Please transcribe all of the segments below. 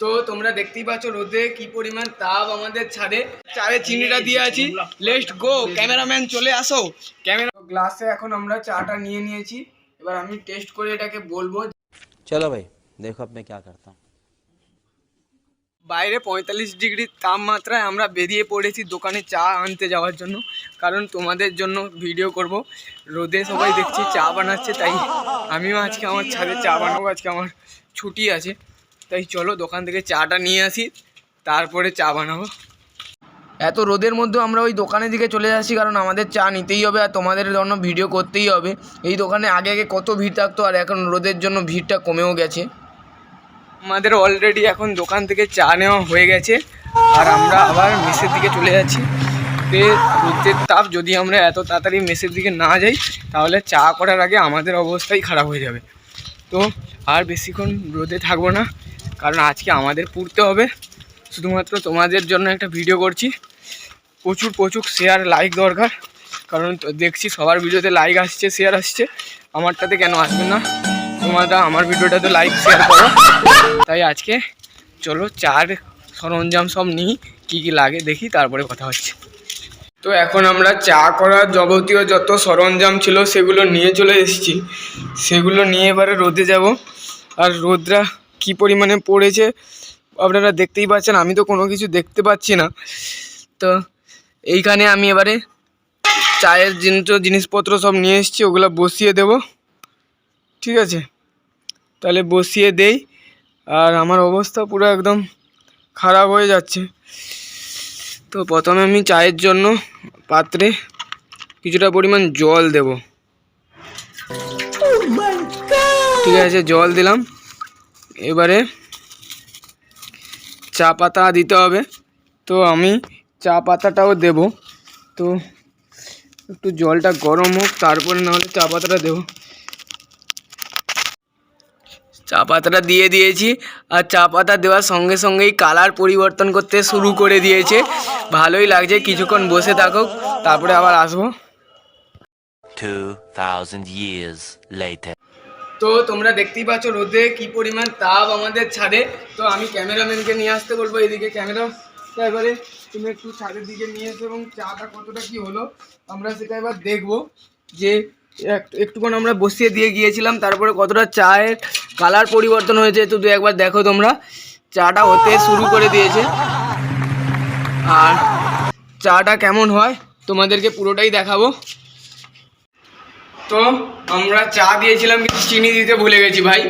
তো তোমরা দেখতেই পাচ্ছ রোদে কি পরিমাণ তাপ আমাদের ছাদে। চারে চিনিটা দিয়ে আছি। লেস্ট গো ক্যামেরাম্যান চলে আসো। ক্যামেরা গ্লাসে এখন আমরা চাটা নিয়ে নিয়েছি। এবার আমি টেস্ট করে এটাকে বলব। চলো ভাই দেখো আপনি কে করতাম। বাইরে পঁয়তাল্লিশ ডিগ্রি তাপমাত্রায় আমরা বেরিয়ে পড়েছি দোকানে চা আনতে যাওয়ার জন্য। কারণ তোমাদের জন্য ভিডিও করব। রোদে সবাই দেখছি চা বানাচ্ছে তাই আমিও আজকে আমার ছাদে চা বানাবো। আজকে আমার ছুটি আছে। তাই চলো দোকান থেকে চাটা নিয়ে আসি, তারপরে চা বানাবো। এত রোদের মধ্যে আমরা ওই দোকানের দিকে চলে যাচ্ছি, কারণ আমাদের চা নিতেই হবে আর তোমাদের জন্য ভিডিও করতেই হবে। এই দোকানে আগে আগে কত ভিড় থাকতো আর এখন রোদের জন্য ভিড়টা কমেও গেছে। আমাদের অলরেডি এখন দোকান থেকে চা নেওয়া হয়ে গেছে, আর আমরা আবার মেসের দিকে চলে যাচ্ছি। তে রোদের তাপ যদি আমরা এত তাড়াতাড়ি মেসের দিকে না যাই, তাহলে চা করার আগে আমাদের অবস্থাই খারাপ হয়ে যাবে। তো আর বেশিক্ষণ রোদে থাকব না। কারণ আজকে আমাদের পুড়তে হবে। শুধুমাত্র তোমাদের জন্য একটা ভিডিও করছি। প্রচুর প্রচুর শেয়ার লাইক দরকার। কারণ দেখছি সবার ভিডিওতে লাইক আসছে শেয়ার আসছে। আমারটাতে কেন আসবে না? তোমরা আমার ভিডিওটাতে লাইক শেয়ার করো। তাই আজকে চলো চার সরঞ্জাম সব নিই, কী কী লাগে দেখি, তারপরে কথা হচ্ছে। তো এখন আমরা চা করার যাবতীয় যত সরঞ্জাম ছিল, সেগুলো নিয়ে চলে এসেছি। সেগুলো নিয়ে এবারে রোদে যাব। আর রোদরা কী পরিমাণে পড়েছে আপনারা দেখতেই পাচ্ছেন আমি তো কোনো কিছু দেখতে পাচ্ছি না। তো এইখানে আমি এবারে চায়ের জিনিস জিনিসপত্র সব নিয়ে এসেছি ওগুলো বসিয়ে দেব। ঠিক আছে? তাহলে বসিয়ে দেই আর আমার অবস্থা পুরো একদম খারাপ হয়ে যাচ্ছে। তো প্রথমে আমি চায়ের জন্য পাত্রে কিছুটা পরিমাণ জল দেব। ঠিক আছে জল দিলাম। এবারে চা পাতা দিতে হবে। তো আমি চা পাতাটাও দেব। তো একটু জলটা গরম হোক, তারপরে নাহলে চা পাতাটা দেবো। চা পাতাটা দিয়ে দিয়েছি। আর চা পাতা দেওয়ার সঙ্গে সঙ্গেই কালার পরিবর্তন করতে শুরু করে দিয়েছে। ভালোই লাগছে, কিছুক্ষণ বসে থাকুক, তারপরে আবার আসব। 2000 years later. তো তোমরা দেখতেই পাচ্ছ রোদে কি পরিমাণ তাপ আমাদের ছাদে। তো আমি ক্যামেরাম্যানকে নিয়ে আসতে বলব এদিকে ক্যামেরা এবারে তুমি একটু ছাদের দিকে নিয়ে এসো এবং চাটা কতটা কি হলো, আমরা সেটা এবার দেখব যে এক- একটুক্ষণ আমরা বসিয়ে দিয়ে গিয়েছিলাম, তারপরে কতটা চায়ের কালার পরিবর্তন হয়েছে শুধু একবার দেখো তোমরা। চাটা হতে শুরু করে দিয়েছে। আর চাটা কেমন হয়, তোমাদেরকে পুরোটাই দেখাবো। তো আমরা চা দিয়েছিলাম, কিন্তু চিনি দিতে ভুলে গেছি ভাই।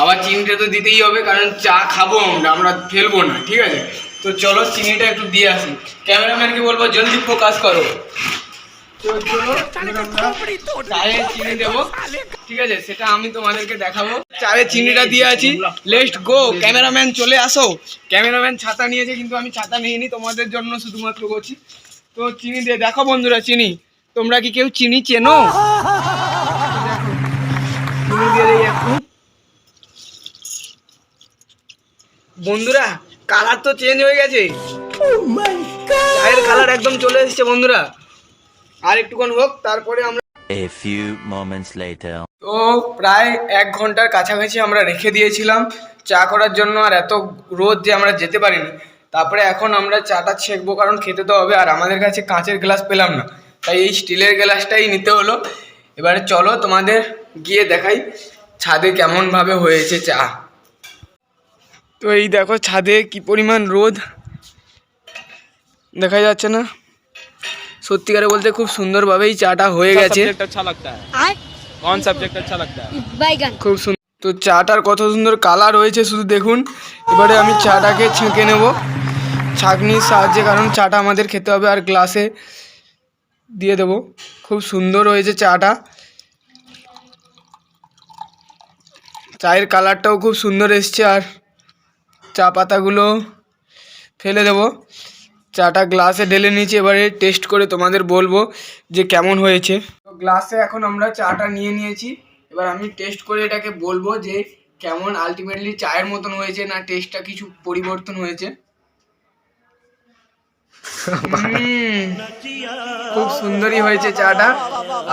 আবার চিনিটা তো দিতেই হবে, কারণ চা খাব আমরা আমরা ফেলব না, ঠিক আছে? তো চলো চিনিটা একটু দিয়ে আসি। ক্যামেরাম্যানকে বলব, জলদি ফোকাস করো। চায়ে দেবো, ঠিক আছে? সেটা আমি তোমাদেরকে দেখাবো। চিনিটা দিয়ে আছি লেটস গো ক্যামেরাম্যান চলে আসো। ক্যামেরাম্যান ছাতা নিয়েছে, কিন্তু আমি ছাতা তোমাদের জন্য শুধুমাত্র করছি তো চিনি দিয়ে, দেখো বন্ধুরা, চিনি। তোমরা কি কেউ চেনো চিনি? বন্ধুরা কালার তো চেঞ্জ হয়ে গেছে। চায়ের কালার একদম চলে এসেছে বন্ধুরা। আর একটুক্ষণ হোক তারপরে আমরা a few moments later. তো প্রায় এক ঘণ্টার কাছাকাছি আমরা রেখে দিয়েছিলাম চা করার জন্য আর এত রোদ যে আমরা যেতে পারিনি। তারপরে এখন আমরা চাটা ছেঁকবো কারণ খেতে তো হবে আর আমাদের কাছে কাঁচের গ্লাস পেলাম না। তাই এই স্টিলের গ্লাসটাই নিতে হলো। এবারে চলো তোমাদের গিয়ে দেখাই ছাদে কেমনভাবে হয়েছে চা। তো এই দেখো ছাদে কি পরিমাণ রোদ? দেখা যাচ্ছে না। সত্যিকারে বলতে খুব সুন্দরভাবেই চাটা হয়ে গেছে। খুব সুন্দর তো চাটার কত সুন্দর কালার হয়েছে শুধু দেখুন। এবারে আমি চাটাকে ছেঁকে নেব। ছাঁকনির সাহায্যে কারণ চাটা আমাদের খেতে হবে আর গ্লাসে দিয়ে দেব। খুব সুন্দর হয়েছে চাটা। চায়ের কালারটাও খুব সুন্দর এসছে আর চা পাতাগুলো ফেলে দেবো। চাটা গ্লাসে ঢেলে নিয়েছি। এবারে টেস্ট করে তোমাদের বলব যে কেমন হয়েছে। তো গ্লাসে এখন আমরা চাটা নিয়ে নিয়েছি। এবার আমি টেস্ট করে এটাকে বলব যে কেমন আলটিমেটলি চায়ের মতন হয়েছে না টেস্টটা কিছু পরিবর্তন হয়েছে। খুব সুন্দরই হয়েছে চাটা।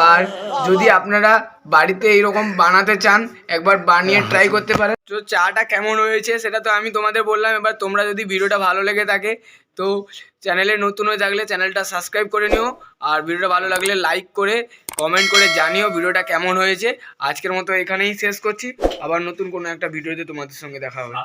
আর যদি আপনারা বাড়িতে এইরকম বানাতে চান একবার বানিয়ে ট্রাই করতে পারেন। তো চাটা কেমন হয়েছে সেটা তো আমি তোমাদের বললাম। এবার তোমরা যদি ভিডিওটা ভালো লেগে থাকে তো চ্যানেলে নতুন হয়ে থাকলে চ্যানেলটা সাবস্ক্রাইব করে নিও। আর ভিডিওটা ভালো লাগলে লাইক করে কমেন্ট করে জানিও ভিডিওটা কেমন হয়েছে। আজকের মতো এখানেই শেষ করছি। আবার নতুন কোনো একটা ভিডিওতে তোমাদের সঙ্গে দেখা হবে।